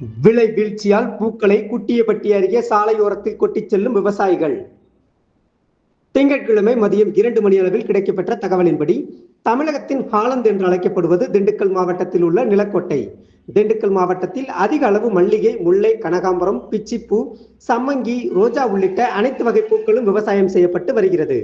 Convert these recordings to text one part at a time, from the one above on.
விலை வீழ்ச்சியால் பூக்களை குட்டியப்பட்டி அருகே சாலையோரத்தில் கொட்டிச் செல்லும் விவசாயிகள். திங்கட்கிழமை மதியம் இரண்டு மணி அளவில் கிடைக்கப்பெற்ற தகவலின்படி தமிழகத்தின் ஹாலந்து என்று அழைக்கப்படுவது திண்டுக்கல் மாவட்டத்தில் உள்ள நிலக்கோட்டை. திண்டுக்கல் மாவட்டத்தில் அதிக அளவு மல்லிகை முல்லை கனகாம்பரம் பிச்சிப்பூ சம்மங்கி ரோஜா உள்ளிட்ட அனைத்து வகை பூக்களும் விவசாயம் செய்யப்பட்டு வருகிறது.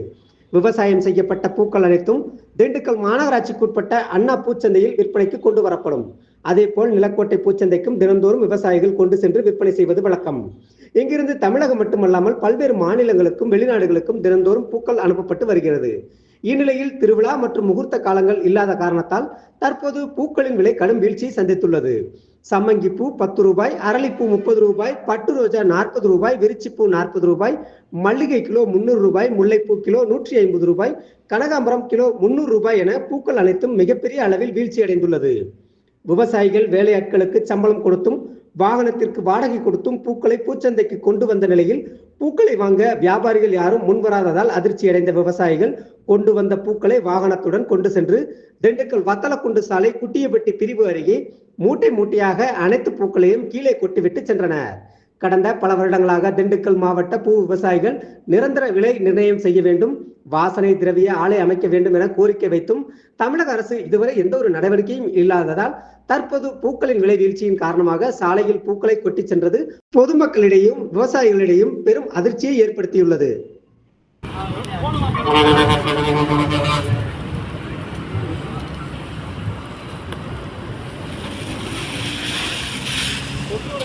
விவசாயம் செய்யப்பட்ட பூக்கள் அனைத்தும் திண்டுக்கல் மாநகராட்சிக்குட்பட்ட அண்ணா பூச்சந்தையில் விற்பனைக்கு கொண்டு வரப்படும். அதேபோல் நிலக்கோட்டை பூச்சந்தைக்கும் தினந்தோறும் விவசாயிகள் கொண்டு சென்று விற்பனை செய்வது வழக்கம். இங்கிருந்து தமிழகம் மட்டுமல்லாமல் பல்வேறு மாநிலங்களுக்கும் வெளிநாடுகளுக்கும் தினந்தோறும் பூக்கள் அனுப்பப்பட்டு வருகிறது. இந்நிலையில் திருவிழா மற்றும் முகூர்த்த காலங்கள் இல்லாத காரணத்தால் தற்போது பூக்களின் விலை கடும் வீழ்ச்சியை சந்தித்துள்ளது. சம்மங்கி பூ பத்து ரூபாய் அரளிப்பூ முப்பது ரூபாய் பட்டு ரோஜா நாற்பது ரூபாய் விரிச்சிப்பூ நாற்பது ரூபாய் மல்லிகை கிலோ முன்னூறு ரூபாய் முல்லைப்பூ கிலோ நூற்றி ஐம்பது ரூபாய் கனகாம்பரம் கிலோ முன்னூறு ரூபாய் என பூக்கள் அனைத்தும் மிகப்பெரிய அளவில் வீழ்ச்சி அடைந்துள்ளது விவசாயிகள் வேலையாட்களுக்கு சம்பளம் கொடுத்தும் வாகனத்திற்கு வாடகை கொடுத்தும் பூக்களை பூச்சந்தைக்கு கொண்டு வந்த நிலையில் பூக்களை வாங்க வியாபாரிகள் யாரும் முன்வராததால் அதிர்ச்சி அடைந்த விவசாயிகள் கொண்டு வந்த பூக்களை வாகனத்துடன் கொண்டு சென்று திண்டுக்கல் வத்தலக்குண்டு சாலை குட்டியபெட்டி பிரிவு அருகே மூட்டை மூட்டையாக அனைத்து பூக்களையும் கீழே கொட்டிவிட்டு சென்றனர். கடந்த பல வருடங்களாக திண்டுக்கல் மாவட்ட பூ விவசாயிகள் நிரந்தர விலை நிர்ணயம் செய்ய வேண்டும் வாசனை திரவிய ஆலை அமைக்க வேண்டும் என கோரிக்கை வைத்தும் தமிழக அரசு இதுவரை எந்த ஒரு நடவடிக்கையும் இல்லாததால் தற்போது பூக்களின் விலை வீழ்ச்சியின் காரணமாக சாலையில் பூக்களை கொட்டி சென்றது பொதுமக்களிடையும் விவசாயிகளிடையும் பெரும் அதிர்ச்சியை ஏற்படுத்தியுள்ளது.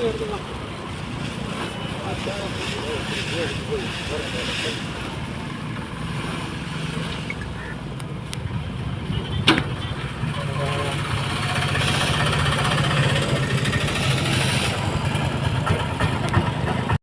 எடுத்துக்கலாம்